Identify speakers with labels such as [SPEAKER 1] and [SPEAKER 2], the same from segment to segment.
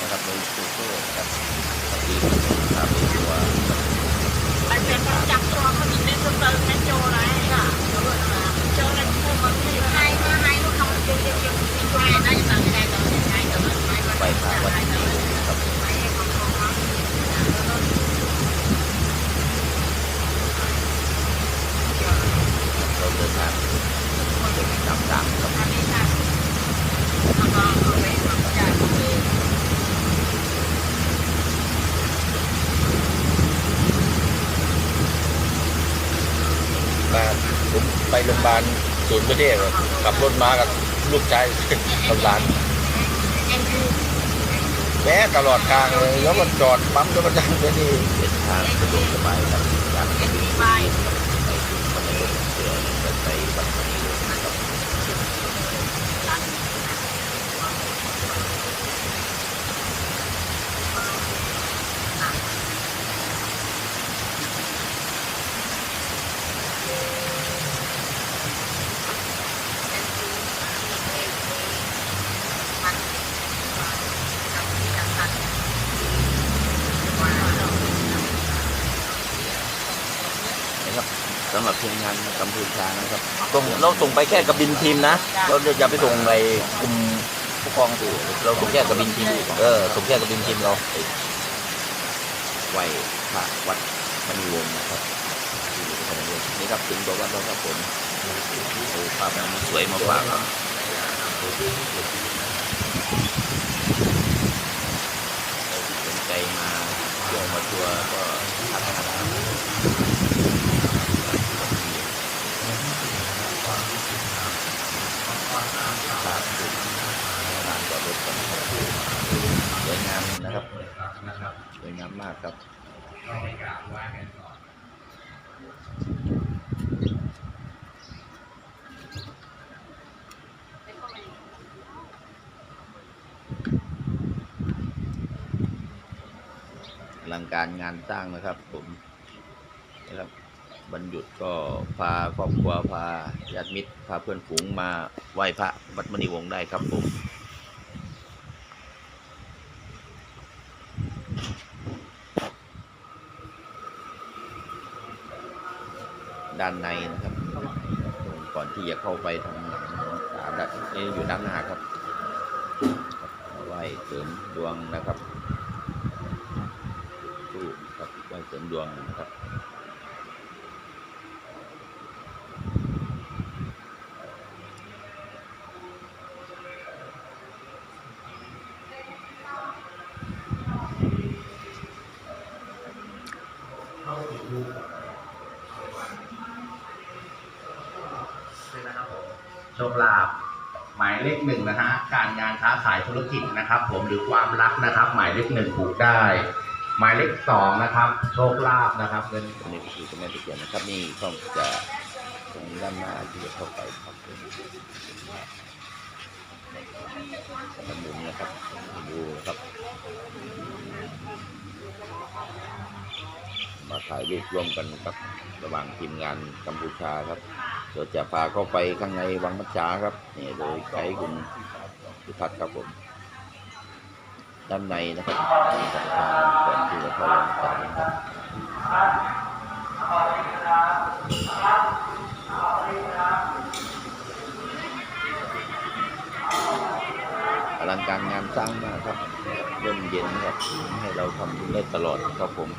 [SPEAKER 1] นะครับโดยซูเปอร์นะครับที่พาไปตัว
[SPEAKER 2] ไอ้เป็นคนจับตัวเขาอีกนิดนึงเลยแม่โจไรอะเจออะไรพวกมันให้มาให้ลูกน้องเก่งๆๆๆช่วยได้ตามได้ต่างได้ต่างได้
[SPEAKER 1] ไปพาวัดนี้ะครับ
[SPEAKER 2] ไปให้ของของเขา
[SPEAKER 1] เราเดินทางเป็นน้ำดังครับ
[SPEAKER 2] อันนี้ค่ะแล้วก็เอาไว้ทำจ่ายของเอง
[SPEAKER 1] มาผมไปโรงพยาบาลศูนย์ ประเทศขับรถมากับลูกชายกับหลาน
[SPEAKER 2] เอ็นยู
[SPEAKER 1] แม้ตลอดทางเลยแล้วมันจอดปั๊มก็มันดังไปนี่เป็นทางสะดวกสบายครับจาก
[SPEAKER 2] เอ็นยูไป
[SPEAKER 1] ไปถึงมันลงเสือจะไปวัดมณีวงศ์นะครับ นะครับสำหรับ ทีมงานกัมพูชานะครับส่งเราส่งไปแค่กระบินทีมนะ เราอย่าไปส่งในกลุ่มผู้กองสู่เราส่งแค่กระบินทีมเออส่งแค่กระบินทีมเราไหวพระวัดมณีวงศ์นะครับที่อยู่ในนี้นี่ครับถึงบอกว่าเราครับผมโอ้ภาพมันสวยมากครับเราที่สนใจมาเที่ยวมาทัวร์ก็ทักมาได้ ครับลานจอดรถกันสวยงามนะครับสวยงา มากครับอลังการงานสร้างนะครับผมนะครับวันหยุดก็พาครอบครัวพาญาติมิตร พาเพื่อนฝูงมาไหว้พระวัดมณีวงศ์ได้ครับผม ด้านในนะครับ ก่อนที่จะเข้าไปทางหลังสามด้านนี่อยู่ด้านหน้าครับครับไหว้เสริมดวงนะครับทูบครับไหว้เสริมดวงนะครับ
[SPEAKER 3] โชคลาภหมายเลขหนึ่งนะฮะการงานค้าขายธุรกิจนะครับ ผมหรือความรักนะครับ หมายเลขหนึ่งผูกได้ หมายเลขสองนะครับ โชคลาภนะครับเงิน
[SPEAKER 1] นนี้ก็คือจ้าแม่ตะเคียนนะครับนี่ก็จะตรงด้านหน้าที่จะเข้าไปครับทำบุญนะครับดูนะครับ มาถ่ายรูปร่วมกันครับระหว่างทีมงานกัมพูชาครับ เดี๋ยวจะพาเข้าไปข้างในวังมัจฉาครับนี่โดยไกด์คุณพิพัฒน์ครับผม ด้านในนะครับมีสะพานก่อนที่จะเข้าวังมัจฉาครับอลังการงานสร้างมากครับร่มเย็นครับให้เราทำได้ตลอดครับผม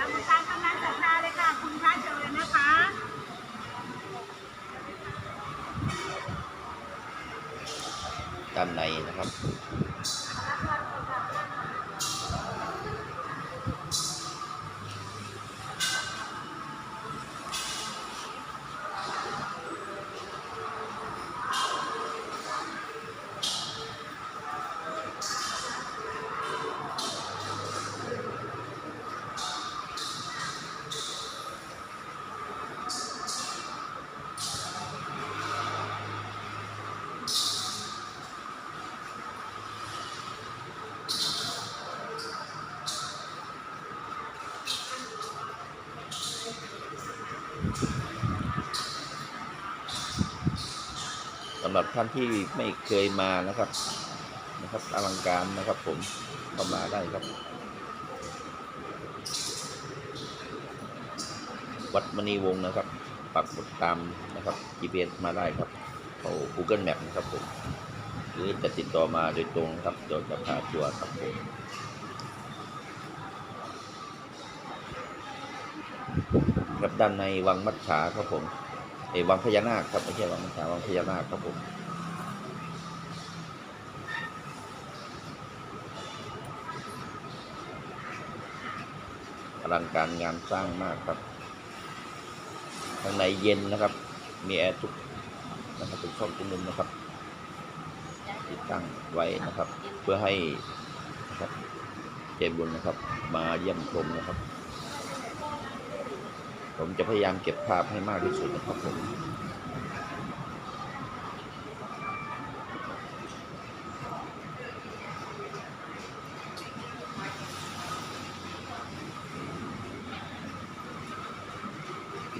[SPEAKER 2] ทำตามกำลังศรัทธาเลยค่ะ คุณพระเจริญนะคะ
[SPEAKER 1] ด้านในนะครับ สำหรับท่านที่ไม่เคยมานะครับนะครับอลังการนะครับผมก็มาได้ครับ วัดมณีวงนะครับ ปักหมุตามนะครับ GPS มาได้ครับเขา Google Map นะครับผมหรือจะติดต่อมาโดยตรงครับโดยวจะพาทัวครับผม ครับด้านในวังมัจฉาครับผมเอวังพญานาคครับไม่ใช่วังมัจฉาวังพญานาคครับผมอลังการงานสร้างมากครับข้างในเย็นนะครับ มีแอร์ทุกนะครับเป็นช่องทุกมุมนะครับ ติดตั้งไว้นะครับ เพื่อให้นะครับเจบุญนะครับ มาเยี่ยมชมนะครับ ผมจะพยายามเก็บภาพให้มากที่สุดนะครับผม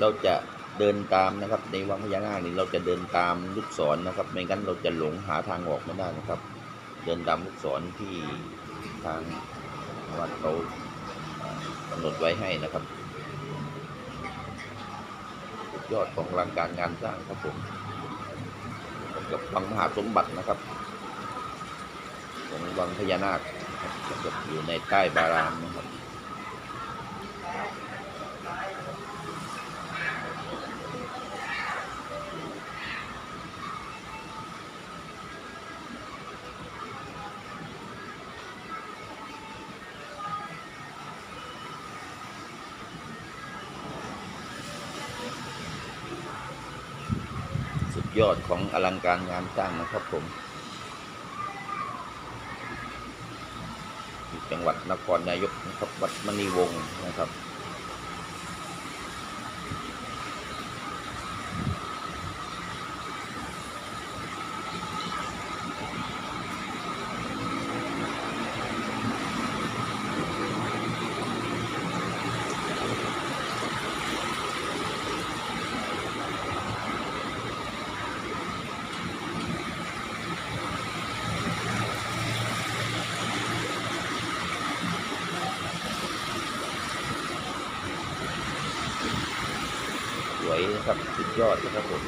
[SPEAKER 1] เราจะเดินตามนะครับ ในวังพญานาคนี่เราจะเดินตามลูกศรนะครับ ไม่งั้นเราจะหลงหาทางออกไม่ได้นะครับ เดินตามลูกศรที่ทางวัดเขากำหนดไว้ให้นะครับ ยอดของรังการงานสร้างครับผมกับวังมหาสมบัตินะครับของวังพญานาคนะอยู่ในใต้บารามนะครับ ยอดของอลังการงานสร้างนะครับผมจังหวัดนครนายกนะครับวัดมณีวงศ์นะครับ วยนะครับสุดยอดนะครับผม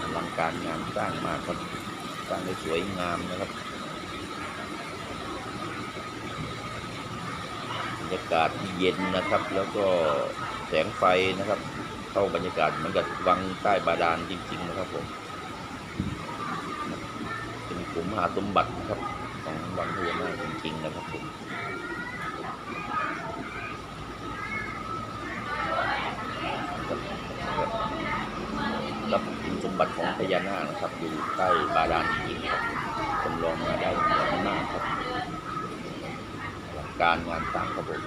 [SPEAKER 1] อลังการงานสร้างมากครับสร้างได้สวยงามนะครับบรรยากาศที่เย็นนะครับ แล้วก็แสงไฟนะครับ เข้าบรรยากาศเหมือนกับวังใต้บาดาลจริง ๆ นะครับผมเป็นขุมมหาสมบัตินะครับของวังพญานาคจริงๆนะครับผม บัติของพญานาคนะครับ อยู่ใต้บาดาลจริงครับจำลองมาได้เหมือนมากครับ การงานต่างครับผม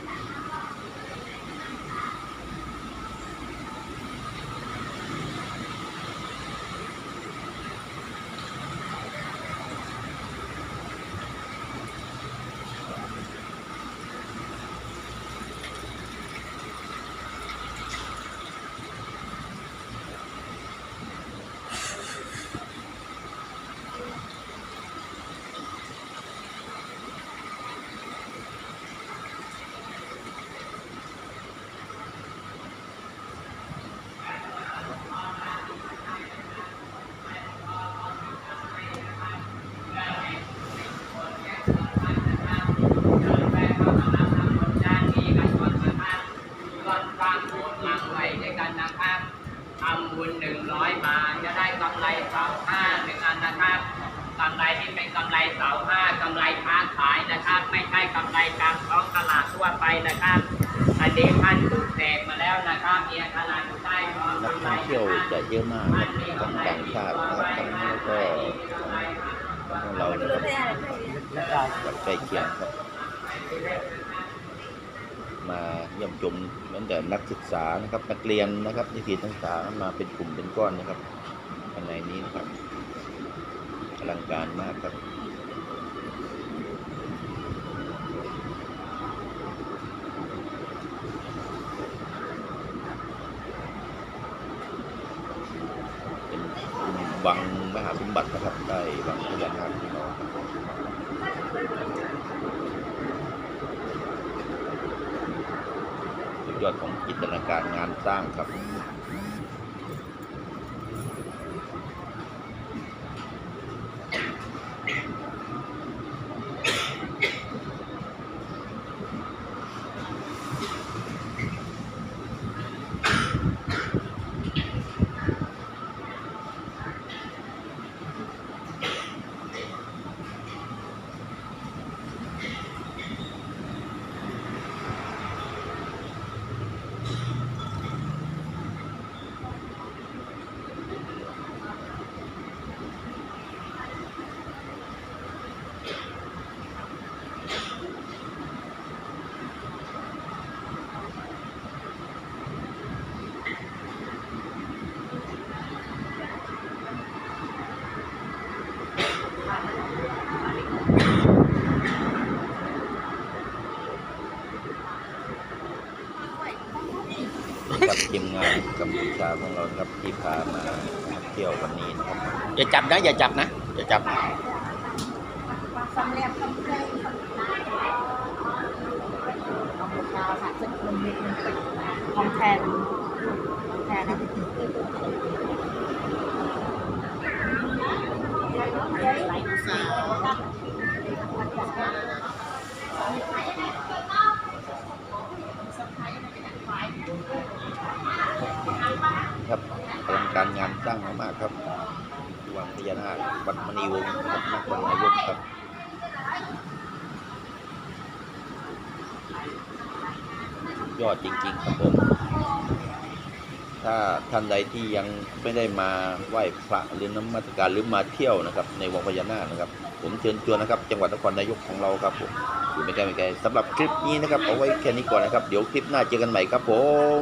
[SPEAKER 4] ทำบุญหนึ่งร้อยบาทจะได้กำไรเสาห้าหนึ่งอันนะครับกำไรที่เป็นกำไรเสาห้ากำไรค้าขายนะครับ ไม่ใช่กำไรตามท้องตลาดทั่วไปนะครับ อันนี้ท่านถูกแจกมาแล้วนะครับมีขนาดอยู่ใต้ท้อง
[SPEAKER 1] นัก
[SPEAKER 4] กำไร
[SPEAKER 1] ท่องเที่ยวจะเยอะ มากทั้งต่างชาตินะครับทั้งแล้วก็ของเรานะครับกับใกล้เคียงครับ มาเยี่ยมชมเหมือนแต่นักศึกษานะครับนักเรียนนะครับนิสิตต่างๆมาเป็นกลุ่มเป็นก้อนนะครับข้างในนี้นะครับอลังการมากครับ บัตินะครับได้วังพญานานที่เราสุดยอดของจินตนาการงานสร้างครับ มงานกัมพูชาของเรานะครับที่พามาเที่ยววันนี้นะครับอย่าจับนะอย่าจับนะอย่าจับ
[SPEAKER 2] สำเร็จสำเร็จกัมพูชาค่ะซึ่งมันมีของแทนของแทนนะไหล
[SPEAKER 1] ครับอลังการงานสร้างมากๆครับวังพญานาควัดมณีวงศ์ครับนครนายกครับยอดจริง ๆ ครับผมถ้าท่านใดที่ยังไม่ได้มาไหว้พระหรือน้ำมัสการหรือมาเที่ยวนะครับ ในวังพญานาคนะครับ ผมเชิญชวนนะครับ จังหวัดนครนายกของเราครับผมอยู่ไม่ไกลไม่ไกลสำหรับคลิปนี้นะครับเอาไว้แค่นี้ก่อนนะครับ เดี๋ยวคลิปหน้าเจอกันใหม่ครับผม